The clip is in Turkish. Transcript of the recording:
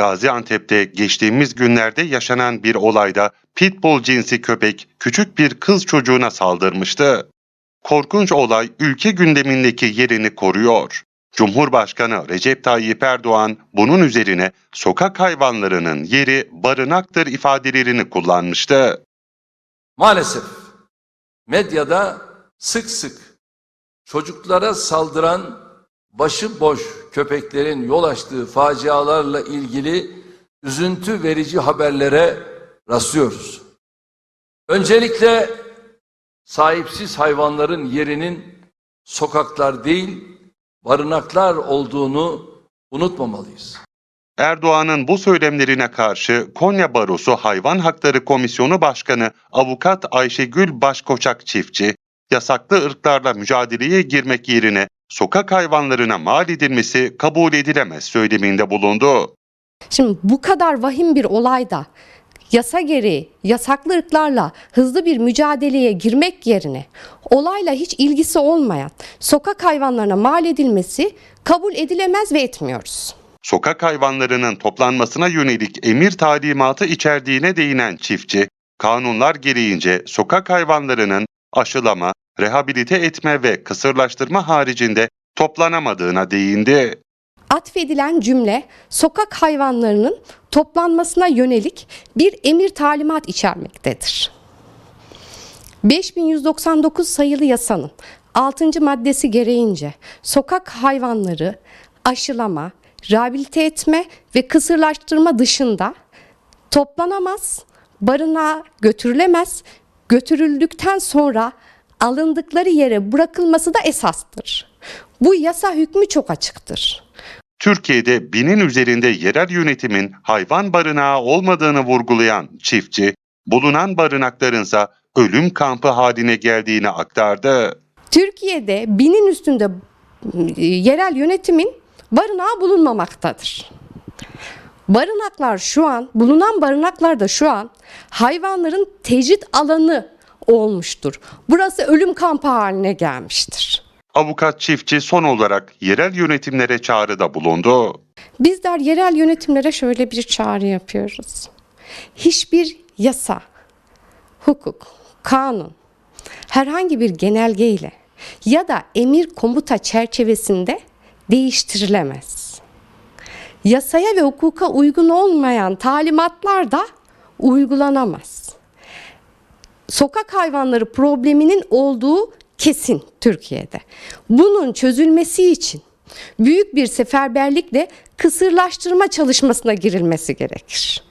Gaziantep'te geçtiğimiz günlerde yaşanan bir olayda pitbull cinsi köpek küçük bir kız çocuğuna saldırmıştı. Korkunç olay ülke gündemindeki yerini koruyor. Cumhurbaşkanı Recep Tayyip Erdoğan bunun üzerine sokak hayvanlarının yeri barınaktır ifadelerini kullanmıştı. Maalesef medyada sık sık çocuklara saldıran başıboş köpeklerin yol açtığı facialarla ilgili üzüntü verici haberlere rastlıyoruz. Öncelikle sahipsiz hayvanların yerinin sokaklar değil barınaklar olduğunu unutmamalıyız. Erdoğan'ın bu söylemlerine karşı Konya Barosu Hayvan Hakları Komisyonu Başkanı Avukat Ayşegül Başkoçak Çiftçi, yasaklı ırklarla mücadeleye girmek yerine sokak hayvanlarına mal edilmesi kabul edilemez söyleminde bulundu. Şimdi bu kadar vahim bir olayda yasa gereği yasaklı ırklarla hızlı bir mücadeleye girmek yerine olayla hiç ilgisi olmayan sokak hayvanlarına mal edilmesi kabul edilemez ve etmiyoruz. Sokak hayvanlarının toplanmasına yönelik emir talimatı içerdiğine değinen çiftçi, kanunlar gereğince sokak hayvanlarının aşılama, rehabilite etme ve kısırlaştırma haricinde toplanamadığına değindi. Atfedilen cümle sokak hayvanlarının toplanmasına yönelik bir emir talimat içermektedir. 5199 sayılı yasanın 6. maddesi gereğince sokak hayvanları aşılama, rehabilite etme ve kısırlaştırma dışında toplanamaz, barınağa götürülemez, götürüldükten sonra alındıkları yere bırakılması da esastır. Bu yasa hükmü çok açıktır. Türkiye'de binin üzerinde yerel yönetimin hayvan barınağı olmadığını vurgulayan çiftçi, bulunan barınaklarınsa ölüm kampı haline geldiğini aktardı. Türkiye'de binin üstünde e, yerel yönetimin barınağı bulunmamaktadır. Barınaklar şu an, bulunan barınaklar da şu an hayvanların tecrit alanı olmuştur. Burası ölüm kampı haline gelmiştir. Avukat çiftçi son olarak yerel yönetimlere çağrıda bulundu. Bizler yerel yönetimlere şöyle bir çağrı yapıyoruz. Hiçbir yasa, hukuk, kanun, herhangi bir genelgeyle ya da emir komuta çerçevesinde değiştirilemez. Yasaya ve hukuka uygun olmayan talimatlar da uygulanamaz. Sokak hayvanları probleminin olduğu kesin Türkiye'de. Bunun çözülmesi için büyük bir seferberlikle kısırlaştırma çalışmasına girilmesi gerekir.